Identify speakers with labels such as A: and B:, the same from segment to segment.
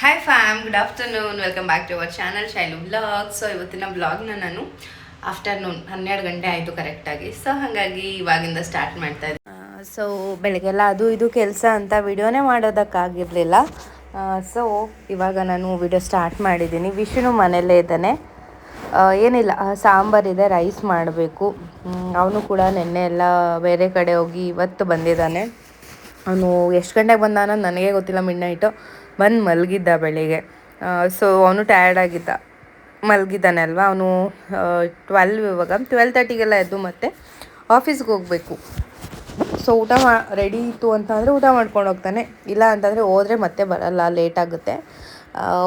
A: Hi fam good afternoon welcome back to our channel Shailu blog so ಇವತ್ತಿನ ಬ್ಲಾಗ್ನ ನಾನು afternoon ಹನ್ನೆರಡು ಗಂಟೆ ಆಯಿತು ಕರೆಕ್ಟಾಗಿ ಸೊ ಹಾಗಾಗಿ ಇವಾಗಿಂದ ಸ್ಟಾರ್ಟ್ ಮಾಡ್ತಾ ಇದ್ದೆ. ಸೊ ಬೆಳಗ್ಗೆಲ್ಲ ಅದು ಇದು ಕೆಲಸ ಅಂತ ವಿಡಿಯೋನೇ ಮಾಡೋದಕ್ಕಾಗಿರಲಿಲ್ಲ. ಸೊ ಇವಾಗ ನಾನು ವಿಡಿಯೋ ಸ್ಟಾರ್ಟ್ ಮಾಡಿದ್ದೀನಿ. ವಿಷ್ಣು ಮನೆಯಲ್ಲೇ ಇದ್ದಾನೆ. ಏನಿಲ್ಲ ಸಾಂಬಾರ್ ಸಾಂಬಾರಿದೆ ರೈಸ್ ಮಾಡಬೇಕು. ಅವನು ಕೂಡ ನಿನ್ನೆ ಎಲ್ಲ ಬೇರೆ ಕಡೆ ಹೋಗಿ ಇವತ್ತು ಬಂದಿದ್ದಾನೆ. ಅವನು ಎಷ್ಟು ಗಂಟೆಗೆ ಬಂದ ಅನ್ನೋದು ನನಗೆ ಗೊತ್ತಿಲ್ಲ ಮಿಡ್ ನೈಟು ಬಂದು ಮಲಗಿದ್ದ ಬೆಳಿಗ್ಗೆ. ಸೊ ಅವನು ಟಯರ್ಡ್ ಆಗಿದ್ದ. ಮಲಗಿದ್ದಾನೆ ಅಲ್ವಾ ಅವನು ಟ್ವೆಲ್ವ್ ಇವಾಗ. ಟ್ವೆಲ್ ತರ್ಟಿಗೆಲ್ಲ ಎದ್ದು ಮತ್ತೆ ಆಫೀಸ್ಗೆ ಹೋಗಬೇಕು. ಸೊ ಊಟ ಮಾ ರೆಡಿ ಇತ್ತು ಅಂತ ಊಟ ಮಾಡ್ಕೊಂಡು ಹೋಗ್ತಾನೆ. ಇಲ್ಲ ಅಂತಂದರೆ ಹೋದರೆ ಮತ್ತೆ ಬರಲ್ಲ ಲೇಟ್ ಆಗುತ್ತೆ.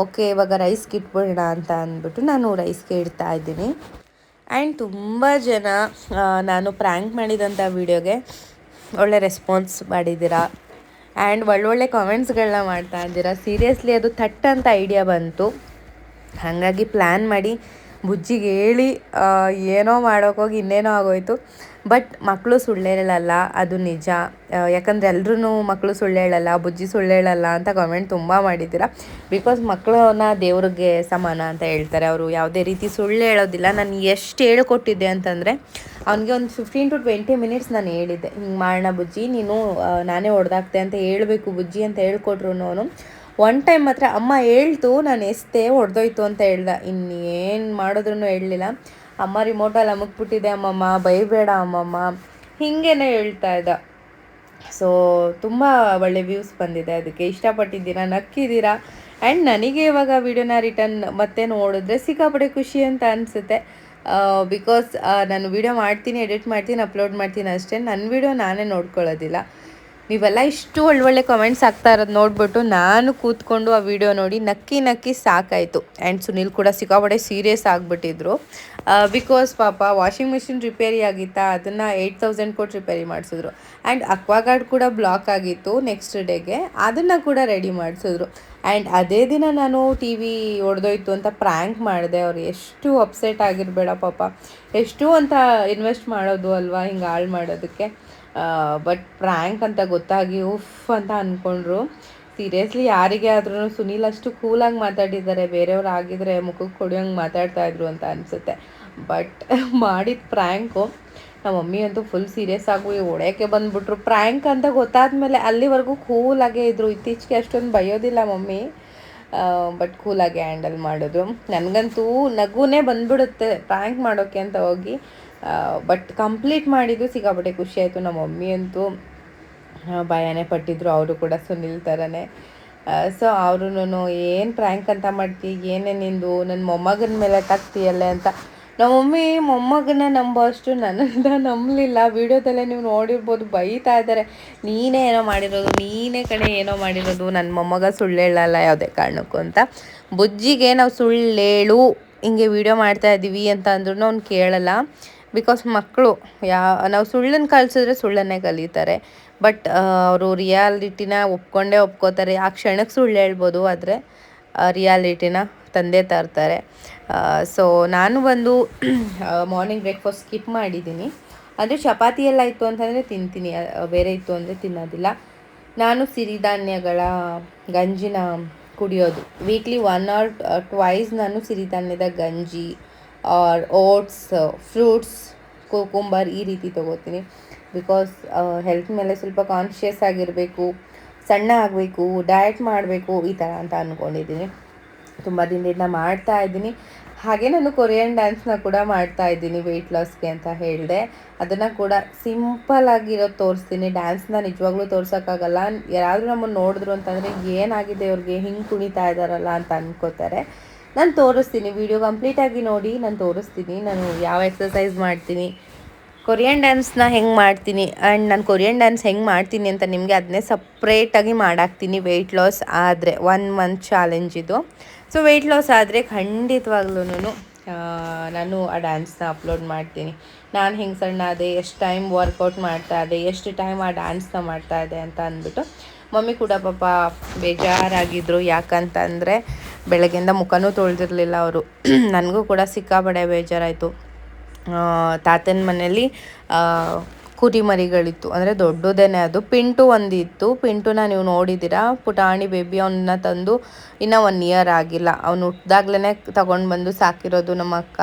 A: ಓಕೆ ಇವಾಗ ರೈಸ್ಗೆ ಇಟ್ಬಿಡೋಣ ಅಂತ ಅಂದ್ಬಿಟ್ಟು ನಾನು ರೈಸ್ಗೆ ಇಡ್ತಾ ಇದ್ದೀನಿ. ಆ್ಯಂಡ್ ತುಂಬ ಜನ ನಾನು ಪ್ರ್ಯಾಂಕ್ ಮಾಡಿದಂಥ ವೀಡಿಯೋಗೆ ಒಳ್ಳೆ ರೆಸ್ಪಾನ್ಸ್ ಮಾಡಿದ್ದೀರಾ? ಆ್ಯಂಡ್ ಒಳ್ಳೊಳ್ಳೆ ಕಾಮೆಂಟ್ಸ್ಗಳನ್ನ ಮಾಡ್ತಾ ಇದ್ದೀರಾ. ಸೀರಿಯಸ್ಲಿ ಅದು ಥಟ್ ಅಂತ ಐಡಿಯಾ ಬಂತು. ಹಾಗಾಗಿ ಪ್ಲ್ಯಾನ್ ಮಾಡಿ ಬುಜ್ಜಿಗೆ ಹೇಳಿ ಏನೋ ಮಾಡೋಕ್ಕೋಗಿ ಇನ್ನೇನೋ ಆಗೋಯ್ತು. ಬಟ್ ಮಕ್ಕಳು ಸುಳ್ಳು ಹೇಳಲ್ಲ, ಅದು ನಿಜ. ಯಾಕಂದರೆ ಎಲ್ರೂ ಮಕ್ಕಳು ಸುಳ್ಳು ಹೇಳಲ್ಲ, ಬುಜ್ಜಿ ಸುಳ್ಳು ಹೇಳಲ್ಲ ಅಂತ ಕಮೆಂಟ್ ತುಂಬ ಮಾಡಿದ್ದೀರ. ಬಿಕಾಸ್ ಮಕ್ಕಳನ್ನ ದೇವ್ರಿಗೆ ಸಮಾನ ಅಂತ ಹೇಳ್ತಾರೆ. ಅವರು ಯಾವುದೇ ರೀತಿ ಸುಳ್ಳು ಹೇಳೋದಿಲ್ಲ. ನಾನು ಎಷ್ಟು ಹೇಳ್ಕೊಟ್ಟಿದ್ದೆ ಅಂತಂದರೆ, ಅವನಿಗೆ ಒಂದು ಫಿಫ್ಟೀನ್ ಟು ಟ್ವೆಂಟಿ ಮಿನಿಟ್ಸ್ ನಾನು ಹೇಳಿದ್ದೆ. ಹಿಂಗೆ ಮಾಡೋಣ ಬುಜ್ಜಿ, ನೀನು ನಾನೇ ಹೊಡೆದಾಕ್ತೆ ಅಂತ ಹೇಳಬೇಕು ಬುಜ್ಜಿ ಅಂತ ಹೇಳ್ಕೊಟ್ರು ಅವನು ಒನ್ ಟೈಮ್ ಮಾತ್ರ ಅಮ್ಮ ಹೇಳ್ತು, ನಾನು ಎಸ್ತೆ ಹೊಡೆದೋಯ್ತು ಅಂತ ಹೇಳ್ದೆ. ಇನ್ನೇನು ಮಾಡಿದ್ರು ಹೇಳಲಿಲ್ಲ. ಅಮ್ಮ ರಿಮೋಟಲ್ಲಿ ಅಮುಕ್ಬಿಟ್ಟಿದೆ ಅಮ್ಮಮ್ಮ, ಬೈಬೇಡ ಅಮ್ಮಮ್ಮ, ಹೀಗೇನೆ ಹೇಳ್ತಾ ಇದ್ದ. ಸೊ ತುಂಬ ಒಳ್ಳೆ ವ್ಯೂಸ್ ಬಂದಿದೆ ಅದಕ್ಕೆ. ಇಷ್ಟಪಟ್ಟಿದ್ದೀರಾ, ನಕ್ಕಿದ್ದೀರಾ? ಆ್ಯಂಡ್ ನನಗೆ ಇವಾಗ ವಿಡಿಯೋನ ರಿಟರ್ನ್ ಮತ್ತೆ ನೋಡಿದ್ರೆ ಸಿಕ್ಕಾಪಡೆ ಖುಷಿ ಅಂತ ಅನಿಸುತ್ತೆ. ಬಿಕಾಸ್ ನಾನು ವಿಡಿಯೋ ಮಾಡ್ತೀನಿ ಎಡಿಟ್ ಮಾಡ್ತೀನಿ ಅಪ್ಲೋಡ್ ಮಾಡ್ತೀನಿ ಅಷ್ಟೇ. ನನ್ನ ವಿಡಿಯೋ ನಾನೇ ನೋಡ್ಕೊಳ್ಳೋದಿಲ್ಲ. ನೀವೆಲ್ಲ ಇಷ್ಟು ಒಳ್ಳೊಳ್ಳೆ ಕಮೆಂಟ್ಸ್ ಆಗ್ತಾ ಇರೋದು ನೋಡ್ಬಿಟ್ಟು ನಾನು ಕೂತ್ಕೊಂಡು ಆ ವಿಡಿಯೋ ನೋಡಿ ನಕ್ಕಿ ನಕ್ಕಿ ಸಾಕಾಯಿತು. ಆ್ಯಂಡ್ ಸುನಿಲ್ ಕೂಡ ಸಿಕ್ಕಾಪಡೆ ಸೀರಿಯಸ್ ಆಗಿಬಿಟ್ಟಿದ್ರು. ಬಿಕಾಸ್ ಪಾಪ ವಾಷಿಂಗ್ ಮಿಷಿನ್ ರಿಪೇರಿ ಆಗಿತ್ತಾ, ಅದನ್ನು ಏಯ್ಟ್ ತೌಸಂಡ್ ಕೊಟ್ಟು ರಿಪೇರಿ ಮಾಡಿಸಿದ್ರು. ಆ್ಯಂಡ್ ಅಕ್ವಾಗಾರ್ಡ್ ಕೂಡ ಬ್ಲಾಕ್ ಆಗಿತ್ತು ನೆಕ್ಸ್ಟ್ ಡೇಗೆ ಅದನ್ನು ಕೂಡ ರೆಡಿ ಮಾಡಿಸಿದ್ರು. ಆ್ಯಂಡ್ ಅದೇ ದಿನ ನಾನು ಟಿ ವಿ ಹೊಡೆದೋಯ್ತು ಅಂತ ಪ್ರ್ಯಾಂಕ್ ಮಾಡಿದೆ. ಅವ್ರು ಎಷ್ಟು ಅಪ್ಸೆಟ್ ಆಗಿರಬೇಡ ಪಾಪ. ಎಷ್ಟು ಅಂತ ಇನ್ವೆಸ್ಟ್ ಮಾಡೋದು ಅಲ್ವಾ ಹಿಂಗೆ ಹಾಳು ಮಾಡೋದಕ್ಕೆ. ಬಟ್ ಪ್ರ್ಯಾಂಕ್ ಅಂತ ಗೊತ್ತಾಗಿ ಉಫ್ ಅಂತ ಅಂದ್ಕೊಂಡ್ರು ಸೀರಿಯಸ್ಲಿ ಯಾರಿಗೆ ಆದ್ರೂ ಸುನೀಲ್ ಅಷ್ಟು ಕೂಲಾಗಿ ಮಾತಾಡಿದ್ದಾರೆ. ಬೇರೆಯವ್ರು ಆಗಿದ್ರೆ ಮುಖಕ್ಕೆ ಹೊಡಿಯೋಂಗೆ ಮಾತಾಡ್ತಾ ಇದ್ರು ಅಂತ ಅನಿಸುತ್ತೆ. ಬಟ್ ಮಾಡಿದ ಪ್ರ್ಯಾಂಕು ನಮ್ಮ ಮಮ್ಮಿ ಅಂತೂ ಫುಲ್ ಸೀರಿಯಸ್ ಆಗಿ ಒಡೆಯೋಕ್ಕೆ ಬಂದ್ಬಿಟ್ರು. ಪ್ರ್ಯಾಂಕ್ ಅಂತ ಗೊತ್ತಾದ್ಮೇಲೆ ಅಲ್ಲಿವರೆಗೂ ಕೂಲಾಗೇ ಇದ್ರು. ಇತ್ತೀಚೆಗೆ ಅಷ್ಟೊಂದು ಬಯೋದಿಲ್ಲ ಮಮ್ಮಿ. ಬಟ್ ಕೂಲಾಗಿ ಹ್ಯಾಂಡಲ್ ಮಾಡೋದು ನನಗಂತೂ ನಗುನೇ ಬಂದ್ಬಿಡುತ್ತೆ ಪ್ರ್ಯಾಂಕ್ ಮಾಡೋಕ್ಕೆ ಅಂತ ಹೋಗಿ. ಬಟ್ ಕಂಪ್ಲೀಟ್ ಮಾಡಿದ್ದು ಸಿಕ್ಕಾಪಟ್ಟೆ ಖುಷಿ ಆಯಿತು. ನಮ್ಮ ಮಮ್ಮಿ ಅಂತೂ ಭಯನೇ ಪಟ್ಟಿದ್ರು. ಅವರು ಕೂಡ ಸುನಿಲ್ ಥರನೇ ಸೊ ಅವರು ಏನು ಪ್ರ್ಯಾಂಕ್ ಅಂತ ಮಾಡ್ತೀವಿ ಏನೇ ನಿಂದು? ನನ್ನ ಮೊಮ್ಮಗನ ಮೇಲೆ ತಗ್ತೀಯಲ್ಲ ಅಂತ. ನಮ್ಮ ಮಮ್ಮಿ ಮೊಮ್ಮಗನ ನಂಬೋ ಅಷ್ಟು ನನ್ನಿಂದ ನಂಬಲಿಲ್ಲ. ವಿಡಿಯೋದಲ್ಲೇ ನೀವು ನೋಡಿರ್ಬೋದು, ಬೈತಾ ಇದ್ದಾರೆ. ನೀನೇ ಏನೋ ಮಾಡಿರೋದು, ನೀನೇ ಕಣೆ ಏನೋ ಮಾಡಿರೋದು. ನನ್ನ ಮೊಮ್ಮಗ ಸುಳ್ಳು ಹೇಳಲ್ಲ, ಯಾವುದೇ ಕಾರಣಕ್ಕೂ ಅಂತ. ಬುಜ್ಜಿಗೆ ನಾವು ಸುಳ್ಳೇಳು ಹಿಂಗೆ ವಿಡಿಯೋ ಮಾಡ್ತಾ ಇದ್ದೀವಿ ಅಂತ ಅಂದ್ರೂ ಅವ್ನು ಕೇಳಲ್ಲ. ಬಿಕಾಸ್ ಮಕ್ಕಳು, ಯಾ, ನಾವು ಸುಳ್ಳನ್ನು ಕಲಿಸಿದ್ರೆ ಸುಳ್ಳನ್ನೇ ಕಲಿತಾರೆ. ಬಟ್ ಅವರು ರಿಯಾಲಿಟಿನ ಒಪ್ಕೊಂಡೇ ಒಪ್ಕೋತಾರೆ. ಆ ಕ್ಷಣಕ್ಕೆ ಸುಳ್ಳು ಹೇಳ್ಬೋದು, ಆದರೆ ರಿಯಾಲಿಟಿನ ತಂದೆ ತರ್ತಾರೆ. ಸೊ ನಾನು ಒಂದು ಮಾರ್ನಿಂಗ್ ಬ್ರೇಕ್ಫಾಸ್ಟ್ ಸ್ಕಿಪ್ ಮಾಡಿದ್ದೀನಿ. ಅಂದರೆ ಚಪಾತಿ ಎಲ್ಲ ಇತ್ತು ಅಂತಂದರೆ ತಿಂತೀನಿ. ಬೇರೆ ಇತ್ತು ಅಂದರೆ ತಿನ್ನೋದಿಲ್ಲ. ನಾನು ಸಿರಿಧಾನ್ಯಗಳ ಗಂಜಿನ ಕುಡಿಯೋದು. ವೀಕ್ಲಿ ಒನ್ ಆರ್ ಟ್ವೈಸ್ ನಾನು ಸಿರಿಧಾನ್ಯದ ಗಂಜಿ ಆರ್ ಓಟ್ಸ್ ಫ್ರೂಟ್ಸ್ ಕುಕುಂಬರ್ ಈ ರೀತಿ ತೊಗೋತೀನಿ. ಬಿಕಾಸ್ ಹೆಲ್ತ್ ಮೇಲೆ ಸ್ವಲ್ಪ ಕಾನ್ಷಿಯಸ್ ಆಗಿರಬೇಕು, ಸಣ್ಣ ಆಗಬೇಕು ಡಯಟ್ ಮಾಡಬೇಕು, ಈ ಥರ ಅಂತ ಅಂದ್ಕೊಂಡಿದ್ದೀನಿ ತುಂಬ ದಿನದಿಂದ ಮಾಡ್ತಾ ಇದ್ದೀನಿ. ಹಾಗೆ ನಾನು ಕೊರಿಯನ್ ಡ್ಯಾನ್ಸ್ನ ಕೂಡ ಮಾಡ್ತಾ ಇದ್ದೀನಿ ವೆಯ್ಟ್ ಲಾಸ್ಗೆ ಅಂತ ಹೇಳಿದೆ. ಅದನ್ನು ಕೂಡ ಸಿಂಪಲ್ ಆಗಿರೋದು ತೋರಿಸ್ತೀನಿ. ಡ್ಯಾನ್ಸ್ನ ನಿಜವಾಗ್ಲೂ ತೋರ್ಸೋಕ್ಕಾಗಲ್ಲ. ಯಾರಾದರೂ ನಮ್ಮನ್ನು ನೋಡಿದ್ರು ಅಂತಂದರೆ ಏನಾಗಿದೆ ಅವ್ರಿಗೆ? ಹಿಂಗೆ ಕುಣಿತಾ ಇದ್ದಾರಲ್ಲ ಅಂತ ಅನ್ಕೋತಾರೆ. ನಾನು ತೋರಿಸ್ತೀನಿ ವಿಡಿಯೋ ಕಂಪ್ಲೀಟಾಗಿ ನೋಡಿ, ನಾನು ತೋರಿಸ್ತೀನಿ. ನಾನು ಯಾವ ಎಕ್ಸಸೈಸ್ ಮಾಡ್ತೀನಿ ಕೊರಿಯನ್ ಡ್ಯಾನ್ಸ್ನ ಹೆಂಗೆ ಮಾಡ್ತೀನಿ ಆ್ಯಂಡ್ ನಾನು ಕೊರಿಯನ್ ಡ್ಯಾನ್ಸ್ ಹೆಂಗೆ ಮಾಡ್ತೀನಿ ಅಂತ ನಿಮಗೆ ಅದನ್ನೇ ಸಪ್ರೇಟಾಗಿ ಮಾಡಾಕ್ತೀನಿ ವೆಯ್ಟ್ ಲಾಸ್ ಆದರೆ ಒನ್ ಮಂತ್ ಚಾಲೆಂಜ್ ಇದು. ಸೊ ವೆಯ್ಟ್ ಲಾಸ್ ಆದರೆ ಖಂಡಿತವಾಗ್ಲೂ ನಾನು ಆ ಡ್ಯಾನ್ಸ್ನ ಅಪ್ಲೋಡ್ ಮಾಡ್ತೀನಿ. ನಾನು ಹೆಂಗೆ ಸಣ್ಣ ಅದೇ ಎಷ್ಟು ಟೈಮ್ ವರ್ಕೌಟ್ ಮಾಡ್ತಾ ಇದೆ ಎಷ್ಟು ಟೈಮ್ ಆ ಡ್ಯಾನ್ಸ್ನ ಮಾಡ್ತಾ ಇದೆ ಅಂತ ಅಂದ್ಬಿಟ್ಟು, ಮಮ್ಮಿ ಕೂಡ ಪಾಪ ಬೇಜಾರಾಗಿದ್ದರು ಯಾಕಂತಂದರೆ ಬೆಳಗ್ಗೆಯಿಂದ ಮುಖನೂ ತೊಳೆದಿರಲಿಲ್ಲ ಅವರು. ನನಗೂ ಕೂಡ ಸಿಕ್ಕಾಪಡೆ ಬೇಜಾರಾಯಿತು. ತಾತನ ಮನೇಲಿ ಕುರಿ ಮರಿಗಳಿತ್ತು ಅಂದರೆ ದೊಡ್ಡದೇನೆ ಅದು. ಪಿಂಟು ಒಂದಿತ್ತು. ಪಿಂಟುನ ನೀವು ನೋಡಿದ್ದೀರಾ? ಪುಟಾಣಿ ಬೇಬಿ ಅವನ್ನ ತಂದು ಇನ್ನೂ ಒನ್ ಇಯರ್ ಆಗಿಲ್ಲ. ಅವನು ಹುಟ್ಟಿದಾಗ್ಲೇ ತಗೊಂಡು ಬಂದು ಸಾಕಿರೋದು ನಮ್ಮ ಅಕ್ಕ.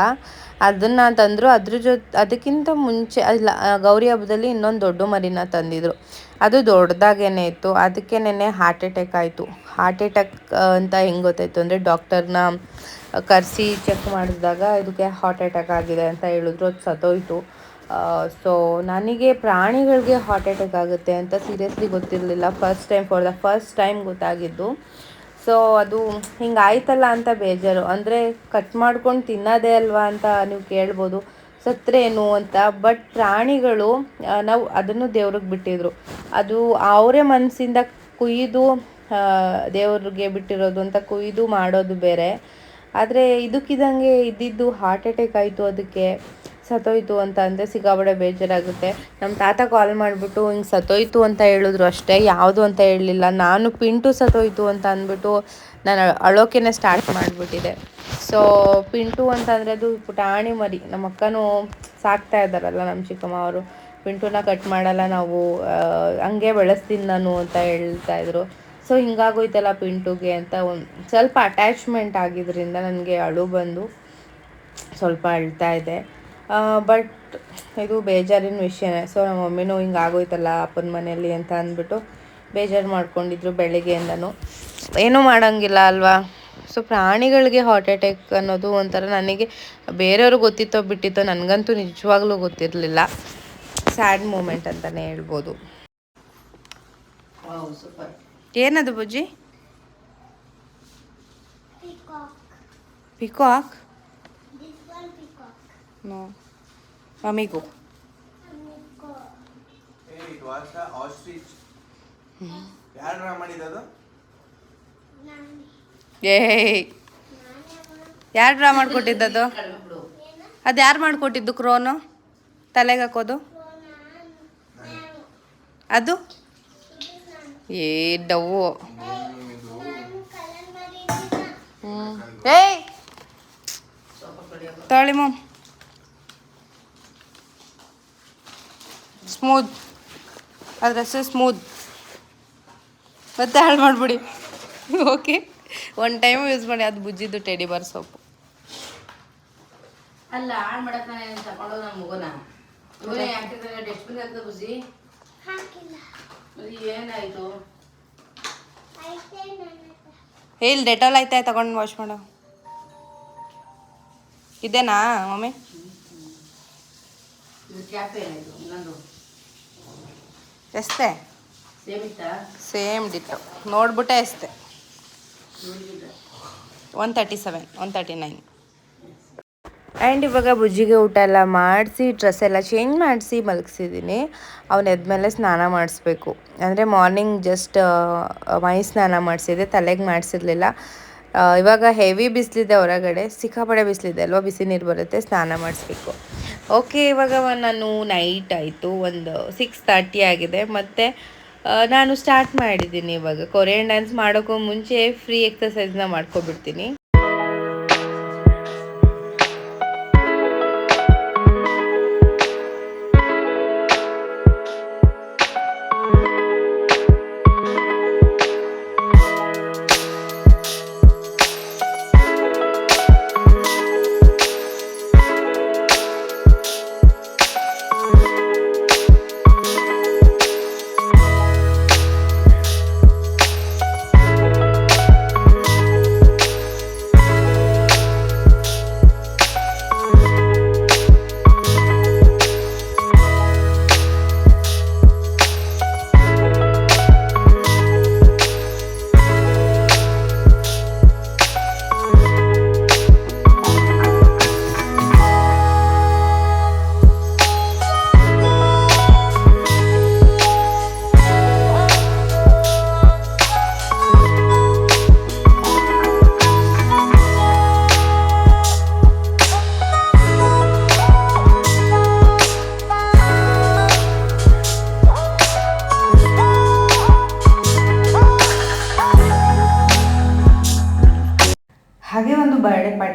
A: ಅದನ್ನು ತಂದರು. ಅದ್ರ ಜೊತೆ ಅದಕ್ಕಿಂತ ಮುಂಚೆ, ಅಲ್ಲ ಗೌರಿ ಹಬ್ಬದಲ್ಲಿ ಇನ್ನೊಂದು ದೊಡ್ಡ ಮರಿನ ತಂದಿದ್ರು. ಅದು ದೊಡ್ಡದಾಗೇನೆ ಇತ್ತು. ಅದಕ್ಕೆ ನೆನೆ ಹಾರ್ಟ್ ಅಟ್ಯಾಕ್ ಆಯಿತು. ಹಾರ್ಟ್ ಅಟ್ಯಾಕ್ ಅಂತ ಹೆಂಗೆ ಗೊತ್ತಾಯಿತು ಅಂದರೆ ಡಾಕ್ಟರ್ನ ಕರೆಸಿ ಚೆಕ್ ಮಾಡಿದಾಗ ಇದಕ್ಕೆ ಹಾರ್ಟ್ ಅಟ್ಯಾಕ್ ಆಗಿದೆ ಅಂತ ಹೇಳಿದ್ರು. ಅದು ಸತ್ತೋಯ್ತು. ಸೊ ನನಗೆ ಪ್ರಾಣಿಗಳಿಗೆ ಹಾರ್ಟ್ ಅಟ್ಯಾಕ್ ಆಗುತ್ತೆ ಅಂತ ಸೀರಿಯಸ್ಲಿ ಗೊತ್ತಿರಲಿಲ್ಲ. First time for the first time ಗೊತ್ತಾಗಿದ್ದು. ಸೊ ಅದು ಹಿಂಗಾಯ್ತಲ್ಲ ಅಂತ ಬೇಜಾರು. ಅಂದರೆ ಕಟ್ ಮಾಡ್ಕೊಂಡು ತಿನ್ನೋದೇ ಅಲ್ವಾ ಅಂತ ನೀವು ಕೇಳ್ಬೋದು. ಸತ್ರೇನು ಅಂತ. ಬಟ್ ಪ್ರಾಣಿಗಳು ನಾವು ಅದನ್ನು ದೇವ್ರಿಗೆ ಬಿಟ್ಟಿದ್ರು. ಅದು ಅವರೇ ಮನಸ್ಸಿಂದ ಕುಯ್ದು ದೇವ್ರಿಗೆ ಬಿಟ್ಟಿರೋದು ಅಂತ ಕುಯ್ದು ಮಾಡೋದು ಬೇರೆ. ಆದರೆ ಇದಕ್ಕಿದಂಗೆ ಇದ್ದಿದ್ದು ಹಾರ್ಟ್ ಅಟ್ಯಾಕ್ ಆಯಿತು ಅದಕ್ಕೆ. ಸತ್ತೋಯ್ತು ಅಂತ ಅಂದರೆ ಸಿಗಾಬಡೆ ಬೇಜಾರಾಗುತ್ತೆ. ನಮ್ಮ ತಾತ ಕಾಲ್ ಮಾಡಿಬಿಟ್ಟು, ಹಿಂಗೆ ಸತ್ತೋಯ್ತು ಅಂತ ಹೇಳಿದ್ರು ಅಷ್ಟೇ, ಯಾವುದು ಅಂತ ಹೇಳಲಿಲ್ಲ. ನಾನು ಪಿಂಟು ಸತ್ತೋಯ್ತು ಅಂತ ಅಂದ್ಬಿಟ್ಟು ನಾನು ಅಳೋಕೆನೆ ಸ್ಟಾರ್ಟ್ ಮಾಡಿಬಿಟ್ಟಿದೆ. ಸೊ ಪಿಂಟು ಅಂತಂದರೆ ಅದು ಪುಟಾಣಿ ಮರಿ. ನಮ್ಮ ಅಕ್ಕನೂ ಸಾಕ್ತಾ ಇದ್ದಾರಲ್ಲ ನಮ್ಮ ಚಿಕ್ಕಮ್ಮ ಅವರು. ಪಿಂಟುನ ಕಟ್ ಮಾಡಲ್ಲ ನಾವು ಹಂಗೆ ಬೆಳೆಸ್ತೀನಿ ನಾನು ಅಂತ ಹೇಳ್ತಾ ಇದ್ರು. ಸೊ ಹಿಂಗಾಗೋಯ್ತಲ್ಲ ಪಿಂಟುಗೆ ಅಂತ ಒಂದು ಸ್ವಲ್ಪ ಅಟ್ಯಾಚ್ಮೆಂಟ್ ಆಗಿದ್ದರಿಂದ ನನಗೆ ಅಳು ಬಂದು ಸ್ವಲ್ಪ ಅಳ್ತಾ ಇದೆ. ಬಟ್ ಇದು ಬೇಜಾರಿನ ವಿಷಯನೇ. ಸೊ ನಮ್ಮ ಮಮ್ಮಿನೂ ಹಿಂಗೆ ಆಗೋಯ್ತಲ್ಲ ಅಪ್ಪನ ಮನೆಯಲ್ಲಿ ಅಂತ ಅಂದ್ಬಿಟ್ಟು ಬೇಜಾರು ಮಾಡ್ಕೊಂಡಿದ್ರು ಬೆಳಿಗ್ಗೆಯಿಂದನೂ. ಏನೂ ಮಾಡೋಂಗಿಲ್ಲ ಅಲ್ವಾ? ಸೊ ಪ್ರಾಣಿಗಳಿಗೆ ಹಾರ್ಟ್ ಅಟ್ಯಾಕ್ ಅನ್ನೋದು ಒಂಥರ ನನಗೆ ಬೇರೆಯವ್ರಿಗೆ ಗೊತ್ತಿತ್ತೋ ಬಿಟ್ಟಿತ್ತೋ ನನಗಂತೂ ನಿಜವಾಗ್ಲೂ ಗೊತ್ತಿರಲಿಲ್ಲ. ಸ್ಯಾಡ್ ಮೂಮೆಂಟ್ ಅಂತಲೇ ಹೇಳ್ಬೋದು.
B: ಸೂಪರ್
A: ಏನದು ಬುಜ್ಜಿ ಪಿಕಾಕ್. ನೋ ಮಮ್ಮಿಗೂ
C: Amigo.
D: ಏ ಇದು ವಾಸ ಆಸ್ಟ್ರಿಚ್ ಯಾರು ಡ್ರಾ ಮಾಡಿದ್ದು?
C: Nani.
A: ಏಯ್. ಯಾರು ಡ್ರಾ ಮಾಡಿಕೊಟ್ಟಿದ್ದದು? ಅದು ಯಾರು ಮಾಡಿಕೊಟ್ಟಿದ್ದು ಕ್ರೋನು? ತಲೆಗೆ ಹಾಕೋದು? ಅದು? ಏ
C: ಡವು
A: ಏಯ್. ತೊಳಿ ಮಮ್. ಸ್ಮೂತ್. ಅದ್ರ ಹೆಸರು ಸ್ಮೂತ್. ಮತ್ತೆ ಹಾಳು ಮಾಡಿಬಿಡಿ. ಓಕೆ. ಒನ್ ಟೈಮ್ ಯೂಸ್ ಮಾಡಿ ಅದು ಬುಜ್ಜಿದ್ದು ಟೆಡಿ ಬಾರ್ ಸೋಪು
B: ಅಲ್ಲ ಹಾಳು ಮಾಡಕ್ಕೆ ನಾನು ತಗೊಂಡು ಮಗನ? ಇವನೇ ಹಾಕಿದ್ರೆ ಡಸ್ಟ್ಬಿನ್ ಹಾಕಿದ ಏನಾಯ್ತು?
A: ಡೆಟಾಲ್ ಆಯ್ತಾ ತಗೊಂಡು ವಾಶ್ ಮಾಡೋ. ಇದೇನಾ ಮಮ್ಮಿ?
B: ಇದು ಕ್ಯಾಪ್ ಏನಾಯ್ತು ಇನ್ನೊಂದು
A: ಎಷ್ಟೇ?
B: ಸೇಮ್
A: ಡಿಟೋ ಡಿಟ್ಟು ನೋಡ್ಬಿಟ್ಟೆ ಎಷ್ಟೆ. One thirty seven one thirty nine and ಇವಾಗ ಬುಜ್ಜಿಗೆ ಊಟ ಎಲ್ಲ ಮಾಡಿಸಿ ಡ್ರೆಸ್ ಎಲ್ಲ ಚೇಂಜ್ ಮಾಡಿಸಿ ಮಲಗಿಸಿದ್ದೀನಿ. ಅವನ ಎದ್ಮೇಲೆ ಸ್ನಾನ ಮಾಡಿಸ್ಬೇಕು. ಅಂದರೆ ಮಾರ್ನಿಂಗ್ ಜಸ್ಟ್ ಮೈ ಸ್ನಾನ ಮಾಡಿಸಿದೆ ತಲೆಗೆ ಮಾಡಿಸಿರ್ಲಿಲ್ಲ. ಇವಾಗ ಹೆವಿ ಬಿಸಿಲಿದೆ ಹೊರಗಡೆ ಸಿಕ್ಕಾಪಡೆ ಬಿಸಿಲಿದೆ ಅಲ್ವಾ? ಬಿಸಿ ನೀರು ಬರುತ್ತೆ, ಸ್ನಾನ ಮಾಡಿಸ್ಬೇಕು. ಓಕೆ ಇವಾಗ ನಾನು ನೈಟ್ ಆಯಿತು, ಒಂದು ಸಿಕ್ಸ್ ತರ್ಟಿ ಆಗಿದೆ. ಮತ್ತು ನಾನು ಸ್ಟಾರ್ಟ್ ಮಾಡಿದ್ದೀನಿ ಇವಾಗ. ಕೊರಿಯನ್ ಡ್ಯಾನ್ಸ್ ಮಾಡೋಕ್ಕೂ ಮುಂಚೆ ಫ್ರೀ ಎಕ್ಸಸೈಸ್ನ ಮಾಡ್ಕೊಬಿಡ್ತೀನಿ.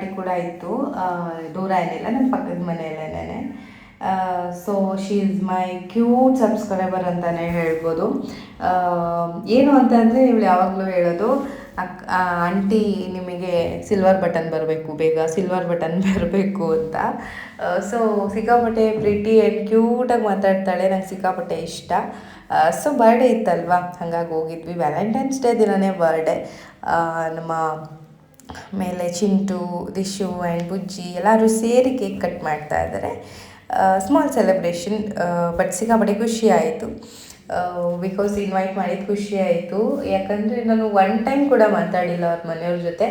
A: ಪಾರ್ಟಿ ಕೂಡ ಇತ್ತು. ದೂರ ಇರಲಿಲ್ಲ ನನ್ನ ಪಕ್ಕದ ಮನೆಯಲ್ಲೇನೆ. So she is my cute subscriber ಅಂತಲೇ ಹೇಳ್ಬೋದು. ಏನು ಏನು ಅಂತಂದರೆ ಇವಳು ಯಾವಾಗಲೂ ಹೇಳೋದು, ಅಕ್ ಆಂಟಿ ನಿಮಗೆ ಸಿಲ್ವರ್ ಬಟನ್ ಬರಬೇಕು, ಬೇಗ ಸಿಲ್ವರ್ ಬಟನ್ ಬರಬೇಕು ಅಂತ. ಸೊ ಸಿಕ್ಕಾಪಟ್ಟೆ ಪ್ರಿಟಿ ಆ್ಯಂಡ್ ಕ್ಯೂಟಾಗಿ ಮಾತಾಡ್ತಾಳೆ, ನಂಗೆ ಸಿಕ್ಕಾಪಟ್ಟೆ ಇಷ್ಟ. ಸೊ ಬರ್ಡೇ ಇತ್ತಲ್ವಾ? ಹಾಗಾಗಿ ಹೋಗಿದ್ವಿ. ವ್ಯಾಲೆಂಟೈನ್ಸ್ ಡೇ ದಿನನೇ ಬರ್ಡೇ ನಮ್ಮ ಮೇಲೆ ಚಿಂಟು, ದಿಶು ಆ್ಯಂಡ್ ಬುಜ್ಜಿ ಎಲ್ಲರೂ ಸೇರಿ ಕೇಕ್ ಕಟ್ ಮಾಡ್ತಾ ಇದ್ದಾರೆ. ಸ್ಮಾಲ್ ಸೆಲೆಬ್ರೇಷನ್ ಬಟ್ ಸಿಕ್ಕಾಪಟ್ಟೆ ಖುಷಿ ಆಯಿತು. ಬಿಕಾಸ್ ಇನ್ವೈಟ್ ಮಾಡಿದ ಖುಷಿ ಆಯಿತು. ಯಾಕಂದರೆ ನಾನು ಒನ್ ಟೈಮ್ ಕೂಡ ಮಾತಾಡಿಲ್ಲ ಅವ್ರ ಮನೆಯವ್ರ ಜೊತೆ.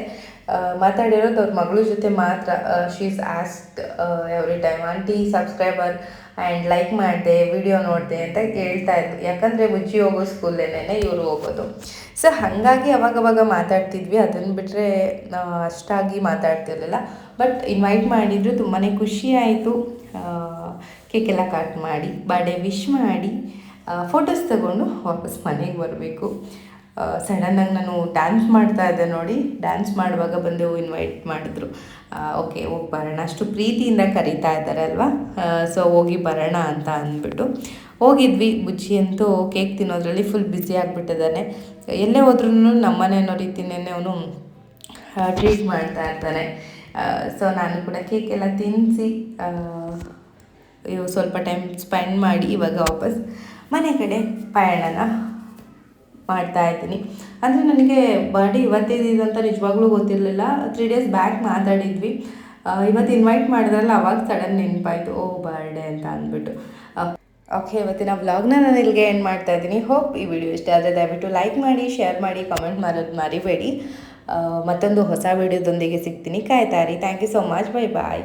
A: ಮಾತಾಡಿರೋದು ಅವ್ರ ಮಗಳ ಜೊತೆ ಮಾತ್ರ. She's ask every time aunty subscriber and like ಮಾಡಿದೆ ವಿಡಿಯೋ ನೋಡಿದೆ ಅಂತ ಹೇಳ್ತಾ ಇದ್ರು ಯಾಕಂದರೆ ಬುಜ್ಜಿ ಹೋಗೋ ಸ್ಕೂಲ್ಲೇನೆ ಇವರು ಹೋಗೋದು. ಸೊ ಹಾಗಾಗಿ ಅವಾಗವಾಗ ಮಾತಾಡ್ತಿದ್ವಿ. ಅದನ್ನು ಬಿಟ್ಟರೆ ಅಷ್ಟಾಗಿ ಮಾತಾಡ್ತಿರಲಿಲ್ಲ. ಬಟ್ ಇನ್ವೈಟ್ ಮಾಡಿದ್ರು. ತುಂಬಾ ಖುಷಿ ಆಯಿತು. ಕೇಕೆಲ್ಲ ಕಟ್ ಮಾಡಿ ಬರ್ಡೇ ವಿಶ್ ಮಾಡಿ ಫೋಟೋಸ್ ತಗೊಂಡು ವಾಪಸ್ ಮನೆಗೆ ಬರಬೇಕು. ಸಡನ್ನಾಗಿ ನಾನು ಡ್ಯಾನ್ಸ್ ಮಾಡ್ತಾ ಇದ್ದೆ ನೋಡಿ ಡ್ಯಾನ್ಸ್ ಮಾಡುವಾಗ ಬಂದು ಇನ್ವೈಟ್ ಮಾಡಿದ್ರು. ಓಕೆ ಹೋಗಿ ಬರೋಣ. ಅಷ್ಟು ಪ್ರೀತಿಯಿಂದ ಕರೀತಾ ಇದ್ದಾರೆ ಅಲ್ವಾ? ಸೊ ಹೋಗಿ ಬರೋಣ ಅಂತ ಅಂದ್ಬಿಟ್ಟು. ಹೋಗಿದ್ವಿ. ಬುಜ್ಜಿ ಅಂತೂ ಕೇಕ್ ತಿನ್ನೋದ್ರಲ್ಲಿ ಫುಲ್ ಬ್ಯುಸಿ ಆಗಿಬಿಟ್ಟಿದ್ದಾನೆ. ಎಲ್ಲೇ ಹೋದ್ರೂ ನಮ್ಮನೆ ಅನ್ನೋ ರೀತಿನೇ ಅವನು ಟ್ರೀಟ್ ಮಾಡ್ತಾ ಇರ್ತಾನೆ. ಸೊ ನಾನು ಕೂಡ ಕೇಕ್ ಎಲ್ಲ ತಿನ್ನಿಸಿ ಸ್ವಲ್ಪ ಟೈಮ್ ಸ್ಪೆಂಡ್ ಮಾಡಿ ಇವಾಗ ವಾಪಸ್ ಮನೆ ಕಡೆ ಪಯಣನ ಮಾಡ್ತಾ ಇದ್ದೀನಿ. ಅಂದರೆ ನನಗೆ ಬರ್ಡೇ ಇವತ್ತಿದ್ದು ಅಂತ ನಿಜವಾಗ್ಲೂ ಗೊತ್ತಿರಲಿಲ್ಲ. ತ್ರೀ ಡೇಸ್ ಬ್ಯಾಕ್ ಮಾತಾಡಿದ್ವಿ. ಇವತ್ತು ಇನ್ವೈಟ್ ಮಾಡಿದ್ರಲ್ಲ, ಅವಾಗ ಸಡನ್ ನೆನಪಾಯಿತು. ಓ, ಬರ್ಡೇ ಅಂತ ಅಂದ್ಬಿಟ್ಟು. ಓಕೆ ಇವತ್ತಿನ ವ್ಲಾಗ್ನ ನಾನು ಇಲ್ಲಿಗೆ ಎಂಡ್ ಮಾಡ್ತಾ ಇದ್ದೀನಿ. ಹೋಪ್ ಈ ವಿಡಿಯೋ ಇಷ್ಟ ಆದರೆ ದಯವಿಟ್ಟು ಲೈಕ್ ಮಾಡಿ ಶೇರ್ ಮಾಡಿ ಕಾಮೆಂಟ್ ಮಾಡೋದು ಮರಿಬೇಡಿ. ಮತ್ತೊಂದು ಹೊಸ ವಿಡಿಯೋದೊಂದಿಗೆ ಸಿಗ್ತೀನಿ. ಕಾಯ್ತಾ ರೀ thank you so much bye bye